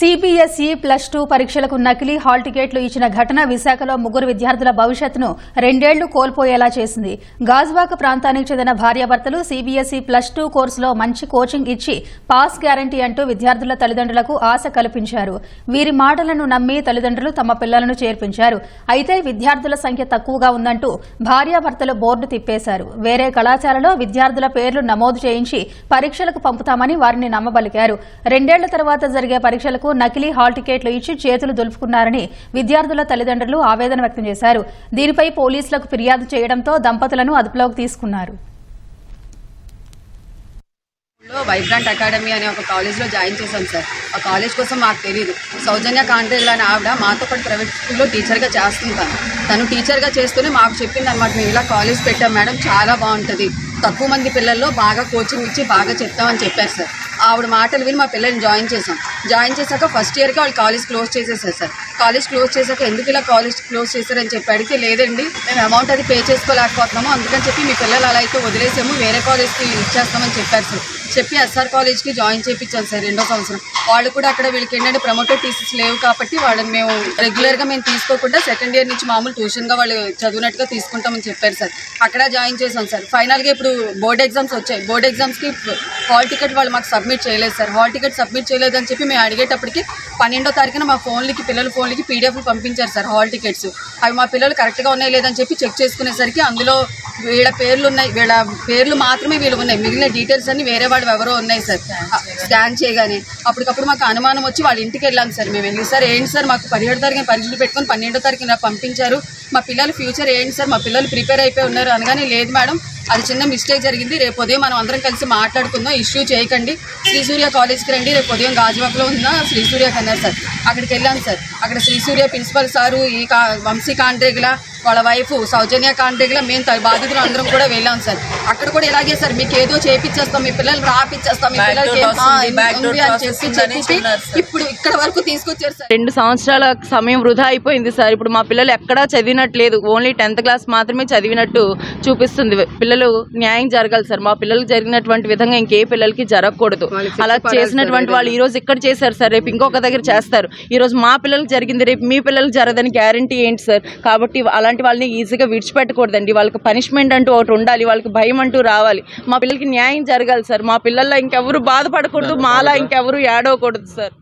CBSE plus two పరీక్షలకు నకిలీ hall టికెట్లు ఇచ్చిన ఘటన విశాఖలో ముగ్గురు విద్యార్థుల భవిష్యత్తును రెండేళ్ళు కోల్పోయేలా చేసింది. గాజువాక ప్రాంతానికి చెందిన భార్యాభర్తలు సిబిఎస్ఈ ప్లస్ టూ కోర్సులో మంచి కోచింగ్ ఇచ్చి పాస్ గ్యారంటీ అంటూ విద్యార్థుల తల్లిదండ్రులకు ఆశ కల్పించారు. వీరి మాటలను నమ్మి తల్లిదండ్రులు తమ పిల్లలను చేర్పించారు. అయితే విద్యార్థుల సంఖ్య తక్కువగా ఉందంటూ భార్యాభర్తలు బోర్డు తిప్పేశారు. వేరే కళాశాలలో విద్యార్థుల పేర్లు నమోదు చేయించి పరీక్షలకు పంపుతామని వారిని నమ్మబలికారు. రెండేళ్ళ తర్వాత జరిగే పరీక్షలకు నకిలీ హాల్ టికెట్లు ఇచ్చి చేతులు దులుపుకున్నారని విద్యార్థుల తల్లిదండ్రులు ఆవేదన వ్యక్తం చేశారు. దీనిపై పోలీసులకు ఫిర్యాదు చేయడంతో దంపతులను అదుపులోకి తీసుకున్నారు. వైబ్రాంట్ అకాడమీ అనే ఒక కాలేజ్లో జాయిన్ చేశాం సార్. ఆ కాలేజ్ కోసం మాకు తెలియదు సౌజన్య కాంట్రేల్ అనే ఆవిడ మాతో పాటు ప్రైవేట్ స్కూల్లో టీచర్గా చేస్తుంటాను తను టీచర్గా చేస్తూనే మాకు చెప్పింది అనమాట మేము ఇలా కాలేజ్ పెట్టాం మేడం చాలా బాగుంటుంది. తక్కువ మంది పిల్లల్లో బాగా కోచింగ్ ఇచ్చి బాగా చెప్తామని చెప్పారు సార్. ఆవిడ మాటలు విని మా పిల్లల్ని జాయిన్ చేసాం జాయిన్ చేశాక ఫస్ట్ ఇయర్కి వాళ్ళు కాలేజ్ క్లోజ్ చేసేసారు సార్. కాలేజ్ క్లోజ్ చేశాక ఎందుకు ఇలా కాలేజ్ క్లోజ్ చేశారని చెప్పి అడిగితే లేదండి మేము అమౌంట్ అది పే చేసుకోలేకపోతున్నాము. అందుకని చెప్పి మీ పిల్లలు అలా అయితే వదిలేసాము. వేరే కాలేజ్కి ఇచ్చేస్తామని చెప్పారు సార్. చెప్పి ఎస్ఆర్ కాలేజ్కి జాయిన్ చేయించాను సార్ రెండో సంవత్సరం. వాళ్ళు కూడా అక్కడ వీళ్ళకి ఏంటంటే ప్రమోటర్ టీసీస్ లేవు కాబట్టి వాళ్ళని మేము రెగ్యులర్గా మేము తీసుకోకుండా సెకండ్ ఇయర్ నుంచి మామూలు ట్యూషన్గా వాళ్ళు చదివినట్టుగా తీసుకుంటామని చెప్పారు సార్. అక్కడ జాయిన్ చేసాం సార్. ఫైనల్గా ఇప్పుడు బోర్డ్ ఎగ్జామ్స్ వచ్చాయి. బోర్డ్ ఎగ్జామ్స్కి హాల్ టికెట్ వాళ్ళు మాకు సబ్మిట్ చేయలేదు సార్. హాల్ టికెట్ సబ్మిట్ చేయలేదని చెప్పి మేము అడిగేటప్పటికి పన్నెండో తారీఖున మా ఫోన్లకి పిల్లల ఫోన్లకి పీడిఎఫ్లు పంపించారు సార్ హాల్ టికెట్స్. అవి మా పిల్లలు కరెక్ట్గా ఉన్నాయి లేదని చెప్పి చెక్ చేసుకునేసరికి అందులో వీళ్ళ పేర్లు ఉన్నాయి వీళ్ళ పేర్లు మాత్రమే వీళ్ళు ఉన్నాయి. మిగిలిన డీటెయిల్స్ అన్ని వేరే వాళ్ళు ఎవరో ఉన్నాయి సార్. స్కాన్ చేయగానే. అప్పటికప్పుడు మాకు అనుమానం వచ్చి వాళ్ళ ఇంటికి వెళ్ళాం సార్ మేము వెళ్ళి. సార్ ఏంటి సార్ మాకు పదిహేడు తారీఖున పరీక్షలు పెట్టుకొని పన్నెండో తారీఖున పంపించారు. మా పిల్లల ఫ్యూచర్ ఏంటి సార్? మా పిల్లలు ప్రిపేర్ అయిపోయి ఉన్నారు అనగానే లేదు మేడం. అది చిన్న మిస్టేక్ జరిగింది. రేపు ఉదయం మనం అందరం కలిసి మాట్లాడుకుందాం. ఇష్యూ చేయకండి. శ్రీ సూర్య కాలేజ్కి రండి. రేపు ఉదయం గాజువాకలో ఉన్న శ్రీ సూర్యకి అన్నారు సార్. అక్కడికి వెళ్ళాను సార్. అక్కడ శ్రీ సూర్య ప్రిన్సిపల్ సారు ఈ కా వంశీ కాండ్రేగుల వాళ్ళ వైఫ్ సౌజన్య కాండ్రేగుల మేము బాధితులు అందరం కూడా వెళ్ళాం సార్. అక్కడ కూడా ఇలాగే సార్ మీకు ఏదో చేపించేస్తాం మీ పిల్లలు రాపిచ్చేస్తాం మీ పిల్లలకి ఏం- ఆ, ఉంది అని చెప్పి చెప్పి ఇప్పుడు ఇక్కడ వరకు తీసుకొచ్చారు సార్. రెండు సంవత్సరాల సమయం వృధా అయిపోయింది సార్. ఇప్పుడు మా పిల్లలు ఎక్కడా చదివినట్లేదు. ఓన్లీ టెన్త్ క్లాస్ మాత్రమే చదివినట్టు చూపిస్తుంది. పిల్లలు న్యాయం జరగాలి సార్. మా పిల్లలకు జరిగినటువంటి విధంగా ఇంకే పిల్లలకి జరగకూడదు. అలా చేసినటువంటి వాళ్ళు ఈ రోజు ఇక్కడ చేశారు సార్. రేపు ఇంకొక దగ్గర చేస్తారు. ఈ రోజు మా పిల్లలకు జరిగింది రేపు మీ పిల్లలకు జరగదని గ్యారంటీ ఏంటి సార్? కాబట్టి అలాంటి వాళ్ళని ఈజీగా విడిచిపెట్టకూడదండి. వాళ్ళకి పనిష్మెంట్ అంటూ ఒకటి ఉండాలి వాళ్ళకి భయం అంటూ రావాలి. మా పిల్లలకి న్యాయం జరగాలి సార్. మా పిల్లల్లో ఇంకెవరు బాధపడకూడదు మాలా ఇంకెవరు ఏడవకూడదు సార్.